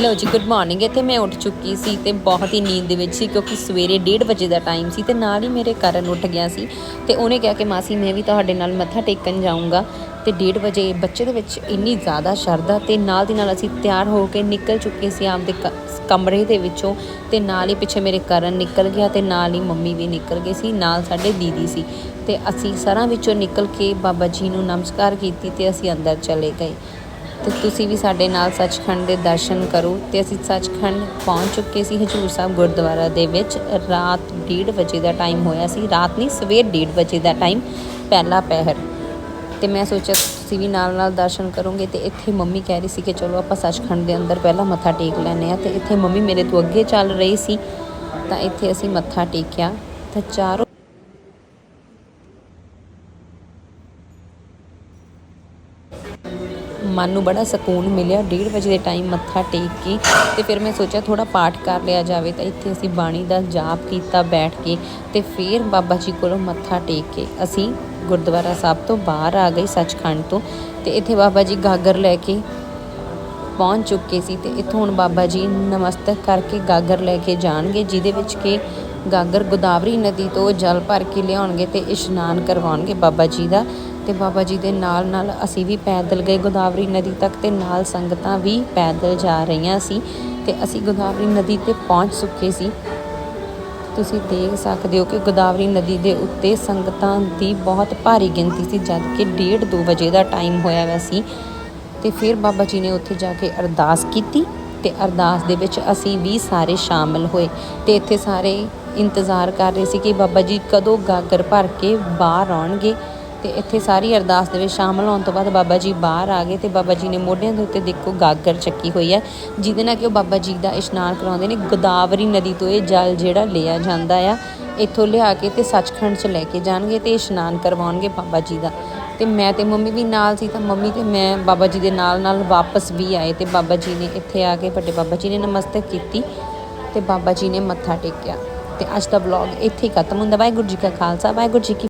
ਲਓ ਜੀ good morning ਇੱਥੇ ਮੈਂ ਉੱਠ ਚੁੱਕੀ ਸੀ ਤੇ ਬਹੁਤ ਹੀ ਨੀਂਦ ਦੇ ਵਿੱਚ ਸੀ ਕਿਉਂਕਿ ਸਵੇਰੇ 1:30 ਵਜੇ ਦਾ ਟਾਈਮ ਸੀ ਤੇ ਨਾਲ ਹੀ ਮੇਰੇ ਕਰਨ ਉੱਠ ਗਿਆ ਸੀ ਤੇ ਉਹਨੇ ਕਿਹਾ ਕਿ ਮਾਸੀ, ਮੈਂ ਵੀ ਤੁਹਾਡੇ ਨਾਲ ਮੱਥਾ ਟੇਕਣ ਜਾਊਂਗਾ ਤੇ 1:30 ਵਜੇ ਬੱਚੇ ਦੇ ਵਿੱਚ ਇੰਨੀ ਜ਼ਿਆਦਾ ਸ਼ਰਧਾ ਤੇ ਨਾਲ ਦੀ ਨਾਲ ਅਸੀਂ ਤਿਆਰ ਹੋ ਕੇ ਨਿਕਲ ਚੁੱਕੇ ਸੀ ਆਪਦੇ ਕਮਰੇ ਦੇ ਵਿੱਚੋਂ ਤੇ ਨਾਲ ਹੀ ਪਿੱਛੇ ਮੇਰੇ ਕਰਨ ਨਿਕਲ ਗਿਆ ਤੇ ਨਾਲ ਹੀ ਮੰਮੀ ਵੀ ਨਿਕਲ ਗਈ ਸੀ, ਨਾਲ ਸਾਡੇ ਦੀਦੀ ਸੀ ਤੇ ਅਸੀਂ ਸਰਾਂ ਵਿੱਚੋਂ ਨਿਕਲ ਕੇ ਬਾਬਾ ਜੀ ਨੂੰ ਨਮਸਕਾਰ ਕੀਤੀ ਤੇ ਅਸੀਂ ਅੰਦਰ ਚਲੇ ਗਏ। ਤੇ ਤੁਸੀਂ ਵੀ ਸਾਡੇ ਨਾਲ ਸੱਚਖੰਡ ਦੇ ਦਰਸ਼ਨ ਕਰੋ ਤੇ ਅਸੀਂ ਸੱਚਖੰਡ ਪਹੁੰਚ ਚੁੱਕੇ ਸੀ ਹਜੂਰ ਸਾਹਿਬ ਗੁਰਦੁਆਰਾ ਦੇ ਵਿੱਚ। ਰਾਤ 1:30 ਵਜੇ ਦਾ ਟਾਈਮ ਹੋਇਆ ਸੀ। ਰਾਤ ਨਹੀਂ, ਸਵੇਰ 1:30 ਵਜੇ ਦਾ ਟਾਈਮ ਪਹਿਲਾ ਪਹਿਰ। ਤੇ ਮੈਂ ਸੋਚਿਆ ਤੁਸੀਂ ਵੀ ਨਾਲ ਨਾਲ ਦਰਸ਼ਨ ਕਰੋਗੇ ਤੇ ਇੱਥੇ ਮੰਮੀ ਕਹਿ ਰਹੀ ਸੀ ਕਿ ਚਲੋ ਆਪਾਂ ਸੱਚਖੰਡ ਦੇ ਅੰਦਰ ਪਹਿਲਾਂ ਮੱਥਾ ਟੇਕ ਲੈਨੇ ਆ ਤੇ ਇੱਥੇ ਮੰਮੀ ਮੇਰੇ ਤੋਂ ਅੱਗੇ ਚੱਲ ਰਹੀ ਸੀ। ਤਾਂ ਇੱਥੇ ਅਸੀਂ ਮੱਥਾ ਟੇਕਿਆ। ਤਾਂ ਚਾਰੋਂ ਮਨ ਨੂੰ ਬੜਾ ਸਕੂਨ ਮਿਲਿਆ। 1:30 ਵਜੇ ਦੇ ਟਾਈਮ ਮੱਥਾ ਟੇਕ ਕੇ ਤੇ ਫਿਰ ਮੈਂ ਸੋਚਿਆ ਥੋੜਾ ਪਾਠ ਕਰ ਲਿਆ ਜਾਵੇ ਤਾਂ ਇੱਥੇ ਅਸੀਂ ਬਾਣੀ ਦਾ ਜਾਪ ਕੀਤਾ ਬੈਠ ਕੇ ਤੇ ਫਿਰ ਬਾਬਾ ਜੀ ਕੋਲੋਂ ਮੱਥਾ ਟੇਕ ਕੇ ਅਸੀਂ ਗੁਰਦੁਆਰਾ ਸਾਹਿਬ ਤੋਂ ਬਾਹਰ ਆ ਗਏ ਸੱਚਖੰਡ ਤੋਂ ਤੇ ਇੱਥੇ ਬਾਬਾ ਜੀ ਗਾਗਰ ਲੈ ਕੇ ਪਹੁੰਚ ਚੁੱਕੇ ਸੀ ਤੇ ਇੱਥੋਂ ਹੁਣ ਬਾਬਾ ਜੀ ਨਮਸਤਕ ਕਰਕੇ ਗਾਗਰ ਲੈ ਕੇ ਜਾਣਗੇ, ਜਿਹਦੇ ਵਿੱਚ ਕਿ ਗਾਗਰ ਗੋਦਾਵਰੀ ਨਦੀ ਤੋਂ ਜਲ ਭਰ ਕੇ ਲਿਆਉਣਗੇ ਤੇ ਇਸ਼ਨਾਨ ਕਰਵਾਉਣਗੇ ਬਾਬਾ ਜੀ ਦਾ। ਤੇ ਬਾਬਾ ਜੀ ਦੇ ਨਾਲ ਨਾਲ ਅਸੀਂ ਵੀ ਪੈਦਲ ਗਏ। ਗੋਦਾਵਰੀ ਨਦੀ ਤੱਕ ਤੇ ਨਾਲ ਸੰਗਤਾਂ ਵੀ ਪੈਦਲ ਜਾ ਰਹੀਆਂ ਸੀ ਤੇ ਅਸੀਂ ਗੋਦਾਵਰੀ ਨਦੀ ਤੇ ਪਹੁੰਚ ਚੁੱਕੇ ਸੀ। ਤੁਸੀਂ ਦੇਖ ਸਕਦੇ ਹੋ ਕਿ ਗੋਦਾਵਰੀ ਨਦੀ ਦੇ ਉੱਤੇ ਸੰਗਤਾਂ ਦੀ ਬਹੁਤ ਭਾਰੀ ਗਿਣਤੀ ਸੀ, ਜਦ ਕਿ 1:30 ਵਜੇ ਦਾ ਟਾਈਮ ਹੋਇਆ ਹੋਇਆ ਸੀ। ਤੇ ਫਿਰ ਬਾਬਾ ਜੀ ਨੇ ਉੱਥੇ ਜਾ ਕੇ ਅਰਦਾਸ ਕੀਤੀ ਤੇ ਅਰਦਾਸ ਦੇ ਵਿੱਚ ਅਸੀਂ ਵੀ ਸਾਰੇ ਸ਼ਾਮਲ ਹੋਏ ਤੇ ਇੱਥੇ ਸਾਰੇ ਇੰਤਜ਼ਾਰ ਕਰ ਰਹੇ ਸੀ ਕਿ ਬਾਬਾ ਜੀ ਕਦੋਂ ਗਾਗਰ ਭਰ ਕੇ ਬਾਹਰ ਆਉਣਗੇ। ਤੇ ਇੱਥੇ ਸਾਰੀ ਅਰਦਾਸ ਦੇ ਵਿੱਚ ਸ਼ਾਮਲ ਹੋਣ ਤੋਂ ਬਾਅਦ ਬਾਬਾ ਜੀ ਬਾਹਰ ਆ ਗਏ ਤੇ ਬਾਬਾ ਜੀ ਨੇ ਮੋਢਿਆਂ ਦੇ ਉੱਤੇ ਦੇਖੋ ਗਾਗਰ ਚੱਕੀ ਹੋਈ ਹੈ, ਜਿਹਦੇ ਨਾਲ ਕਿ ਉਹ ਬਾਬਾ ਜੀ ਦਾ ਇਸ਼ਨਾਨ ਕਰਾਉਂਦੇ ਨੇ, ਗੋਦਾਵਰੀ ਨਦੀ ਤੋਂ ਇਹ ਜਲ ਜਿਹੜਾ ਲਿਆ ਜਾਂਦਾ ਆ, ਇੱਥੋਂ ਲਿਆ ਕੇ ਤੇ ਸੱਚਖੰਡ 'ਚ ਲੈ ਕੇ ਜਾਣਗੇ ਤੇ ਇਸ਼ਨਾਨ ਕਰਵਾਉਣਗੇ ਬਾਬਾ ਜੀ ਦਾ। ਤੇ ਮੈਂ ਤੇ ਮੰਮੀ ਵੀ ਨਾਲ ਸੀ ਤਾਂ ਮੰਮੀ ਤੇ ਮੈਂ ਬਾਬਾ ਜੀ ਦੇ ਨਾਲ ਨਾਲ ਵਾਪਸ ਵੀ ਆਏ ਤੇ ਬਾਬਾ ਜੀ ਨੇ ਇੱਥੇ ਆ ਕੇ ਵੱਡੇ ਬਾਬਾ ਜੀ ਨੇ ਨਮਸਤਕ ਕੀਤੀ ਤੇ ਬਾਬਾ ਜੀ ਨੇ ਮੱਥਾ ਟੇਕਿਆ। ਤੇ ਅੱਜ ਦਾ ਵਲੌਗ ਇੱਥੇ ਹੀ ਖਤਮ ਹੁੰਦਾ। ਵਾਹਿਗੁਰੂ ਜੀ ਕਾ ਖਾਲਸਾ, ਵਾਹਿਗੁਰੂ ਜੀ ਕੀ